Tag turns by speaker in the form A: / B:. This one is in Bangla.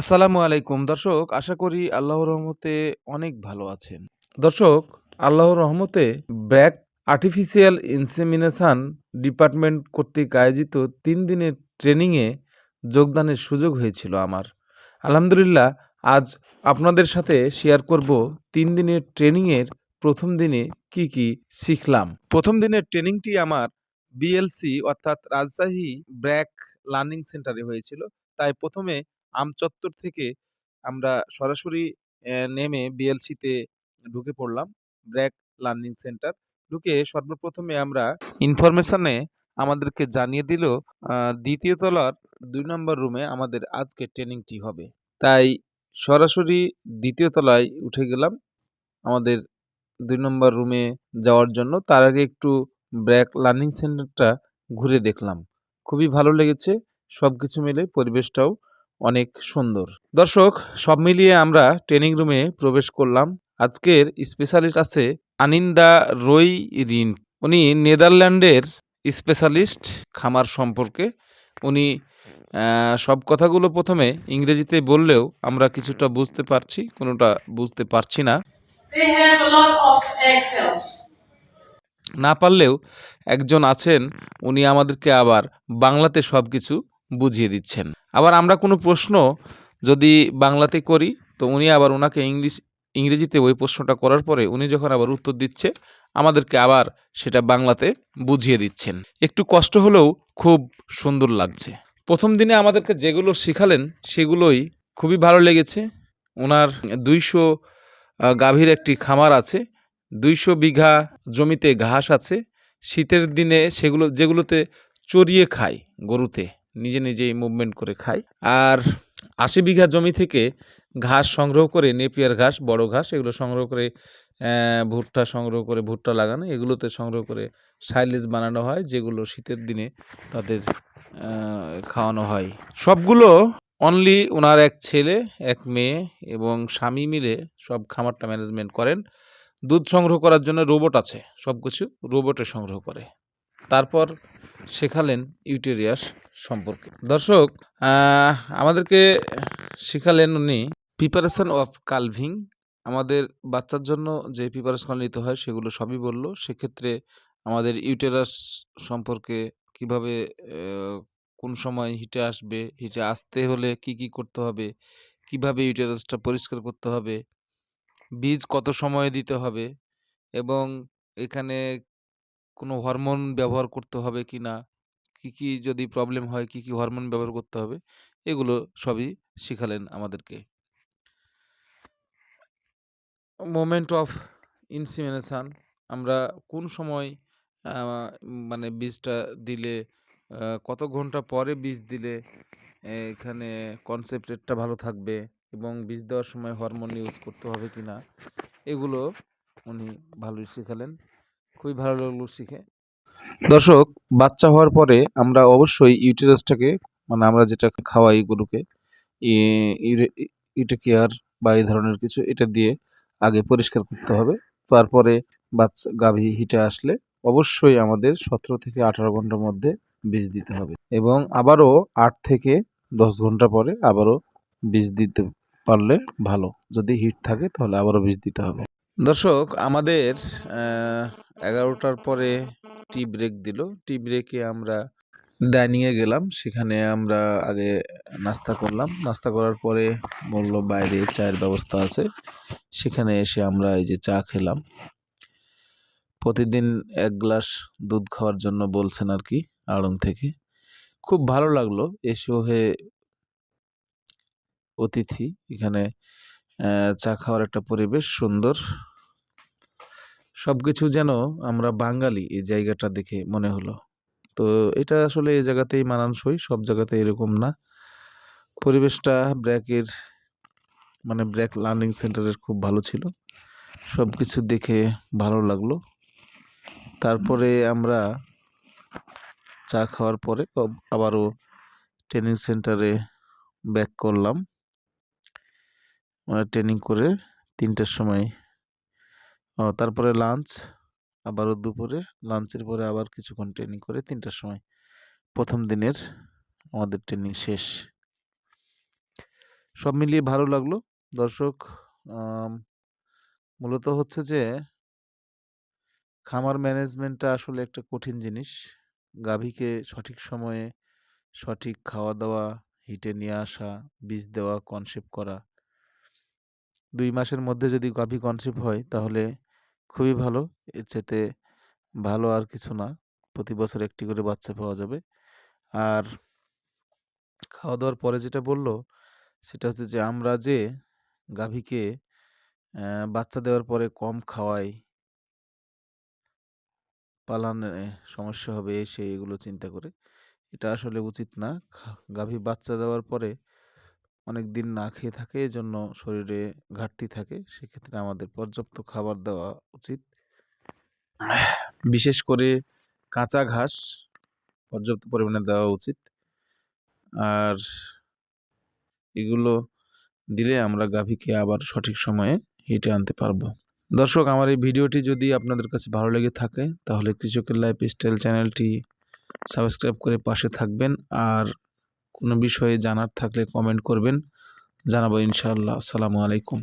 A: আসসালামু আলাইকুম। দর্শক, আশা করি আল্লাহর রহমতে অনেক ভালো আছেন। দর্শক, আল্লাহর রহমতে ব্র্যাক আর্টিফিশিয়াল ইনসেমিনেশান ডিপার্টমেন্ট কর্তৃক আয়োজিত তিন দিনের ট্রেনিংয়ে যোগদানের সুযোগ হয়েছিল আমার। আলহামদুলিল্লাহ, আজ আপনাদের সাথে শেয়ার করব তিন দিনের ট্রেনিংয়ের প্রথম দিনে কি কি শিখলাম। প্রথম দিনের ট্রেনিংটি আমার বিএলসি অর্থাৎ রাজশাহী ব্র্যাক লার্নিং সেন্টারে হয়েছিল। তাই প্রথমে আমচত্বর থেকে আমরা সরাসরি নেমে বিএলসিতে ঢুকে পড়লাম, ব্র্যাক লার্নিং সেন্টার। ঢুকে সর্বপ্রথমে আমরা ইনফরমেশনে আমাদেরকে জানিয়ে দিল দ্বিতীয় তলার দুই নম্বর রুমে আমাদের আজকে ট্রেনিংটি হবে। তাই সরাসরি দ্বিতীয় তলায় উঠে গেলাম আমাদের দুই নম্বর রুমে যাওয়ার জন্য। তার আগে একটু ব্র্যাক লার্নিং সেন্টারটা ঘুরে দেখলাম। খুবই ভালো লেগেছে সব কিছু মিলে পরিবেশটাও অনেক সুন্দর। দর্শক সব মিলিয়ে আমরা ট্রেনিং রুমে প্রবেশ করলাম। আজকের স্পেশালিস্ট আছে আনিন্দা রই রিন। উনি নেদারল্যান্ডের স্পেশালিস্ট খামার সম্পর্কে। উনি সব কথাগুলো প্রথমে ইংরেজিতে বললেও আমরা কিছুটা বুঝতে পারছি কোনোটা বুঝতে পারছি না. না পারলেও একজন আছেন উনি আমাদেরকে আবার বাংলাতে সব কিছু বুঝিয়ে দিচ্ছেন। আবার আমরা কোনো প্রশ্ন যদি বাংলাতে করি, তো উনি আবার ওনাকে ইংলিশ, ইংরেজিতে ওই প্রশ্নটা করার পরে উনি যখন আবার উত্তর দিচ্ছে, আমাদেরকে আবার সেটা বাংলাতে বুঝিয়ে দিচ্ছেন। একটু কষ্ট হলেও খুব সুন্দর লাগছে। প্রথম দিনে আমাদেরকে যেগুলো শেখালেন, সেগুলোই খুবই ভালো লেগেছে। ওনার দুইশো গাভীর একটি খামার আছে, দুইশো বিঘা জমিতে ঘাস আছে, শীতের দিনে সেগুলো, যেগুলোতে চড়িয়ে খায় গরুতে। নিজে নিজেই মুভমেন্ট করে খায়। আর আশি বিঘা জমি থেকে ঘাস সংগ্রহ করে, নেপিয়ার ঘাস, বড় ঘাস, এগুলো সংগ্রহ করে ভুট্টা সংগ্রহ করে, ভুট্টা লাগানো, এগুলোতে সংগ্রহ করে সাইলেজ বানানো হয়, যেগুলো শীতের দিনে তাদের খাওয়ানো হয়। সবগুলো অনলি ওনার এক ছেলে, এক মেয়ে এবং স্বামী মিলে সব খামারটা ম্যানেজমেন্ট করেন। দুধ সংগ্রহ করার জন্য রোবট আছে সব কিছু রোবটে সংগ্রহ করে। তারপর শেখালেন ইউটেরিয়াস সম্পর্কে। দর্শক আমাদেরকে শেখালেন উনি প্রিপারেশন অফ কালভিং আমাদের বাচ্চার জন্য যে প্রিপারেশন নিতে হয় সেগুলো সবই বলল। সেক্ষেত্রে আমাদের ইউটেরাস সম্পর্কে কীভাবে কোন সময় হিটে আসবে, হিটে আসতে হলে কি কি করতে হবে, কীভাবে ইউটেরাসটা পরিষ্কার করতে হবে, বীজ কত সময়ে দিতে হবে এবং এখানে কোনো হরমোন ব্যবহার করতে হবে কি না? কী কী যদি প্রবলেম হয়, কি কি হরমোন ব্যবহার করতে হবে? এগুলো সবই শিখালেন আমাদেরকে। মোমেন্ট অফ ইনসিমিনেশান আমরা কোন সময় মানে বীজটা দিলে কত ঘণ্টা পরে বীজ দিলে এখানে কনসেপ্টেডটা ভালো থাকবে এবং বীজ দেওয়ার সময় হরমোন ইউজ করতে হবে কি না? এগুলো উনি ভালোই শেখালেন। খুবই ভালো লাগল শিখে। দর্শক, বাচ্চা হওয়ার পরে আমরা অবশ্যই ইউটেরাসটাকে মানে আমরা যেটা খাওয়াই গরুকে ইউটেকিয়ার বা এই ধরনের কিছু, এটা দিয়ে আগে পরিষ্কার করতে হবে। তারপরে বাচ্চা, গাভী হিটে আসলে অবশ্যই আমাদের সতেরো থেকে আঠারো ঘণ্টার মধ্যে বীজ দিতে হবে এবং আবারও আট থেকে দশ ঘণ্টা পরে আবারও বীজ দিতে পারলে ভালো। যদি হিট থাকে তাহলে আবারও বীজ দিতে হবে। দর্শক, আমাদের এগারোটার পরে টি ব্রেক দিল। টি ব্রেকে আমরা ডাইনিংয়ে গেলাম। সেখানে আমরা আগে নাস্তা করলাম। নাস্তা করার পরে বলল, বাইরে চায়ের ব্যবস্থা আছে। সেখানে এসে আমরা এই যে চা খেলাম। প্রতিদিন এক গ্লাস দুধ খাওয়ার জন্য বলছেন আর কি, আড়ং থেকে। খুব ভালো লাগল। এসে হয়ে অতিথি। এখানে চা খাওয়ার একটা পরিবেশ সুন্দর। সবকিছু যেন আমরা বাঙালি এই জায়গাটা দেখে মনে হলো। তো এটা আসলে এই জায়গাতেই মানানসই, সব জায়গাতে এরকম না। পরিবেশটা ব্র্যাকের মানে ব্র্যাক লার্নিং সেন্টারের খুব ভালো ছিল। সব কিছু দেখে ভালো লাগল। তারপরে আমরা চা খাওয়ার পরে আবারও ট্রেনিং সেন্টারে ব্যাক করলাম। মানে ট্রেনিং করে তিনটের সময় তারপরে লাঞ্চ আবারও দুপুরে। লাঞ্চের পরে আবার কিছুক্ষণ ট্রেনিং করে তিনটার সময়। প্রথম দিনের আমাদের ট্রেনিং শেষ। সব মিলিয়ে ভালো লাগল। দর্শক মূলত হচ্ছে যে, খামার ম্যানেজমেন্টটা আসলে একটা কঠিন জিনিস। গাভীকে সঠিক সময়ে সঠিক খাওয়া দাওয়া হিটে নিয়ে আসা, বীজ দেওয়া কনসেপ্ট করা। দুই মাসের মধ্যে যদি গাভী কনসেপ্ট হয়, তাহলে খুবই ভালো। এর চেতে ভালো আর কিছু না। প্রতি বছর একটি করে বাচ্চা পাওয়া যাবে। আর খাওয়া দাওয়ার পরে যেটা বলল, সেটা হচ্ছে যে আমরা যে গাভীকে বাচ্চা দেওয়ার পরে কম খাওয়াই, পালানে সমস্যা হবে এই সেই এগুলো চিন্তা করে, এটা আসলে উচিত না। গাভী বাচ্চা দেওয়ার পরে অনেক দিন না খেয়ে থাকে, এজন্য শরীরে ঘাটতি থাকে, সেক্ষেত্রে আমাদের পর্যাপ্ত খাবার দেওয়া উচিত। বিশেষ করে কাঁচা ঘাস পর্যাপ্ত পরিমাণে দেওয়া উচিত। আর এগুলো দিলে আমরা গাভীকে আবার সঠিক সময়ে হিটে আনতে পারব। দর্শক, আমার এই ভিডিওটি যদি আপনাদের কাছে ভালো লেগে থাকে, তাহলে কৃষকের লাইফ স্টাইল চ্যানেলটি সাবস্ক্রাইব করে পাশে থাকবেন। আর কোনো বিষয়ে জানার থাকলে কমেন্ট করবেন। জানাব ইনশাআল্লাহ। আসসালামু আলাইকুম।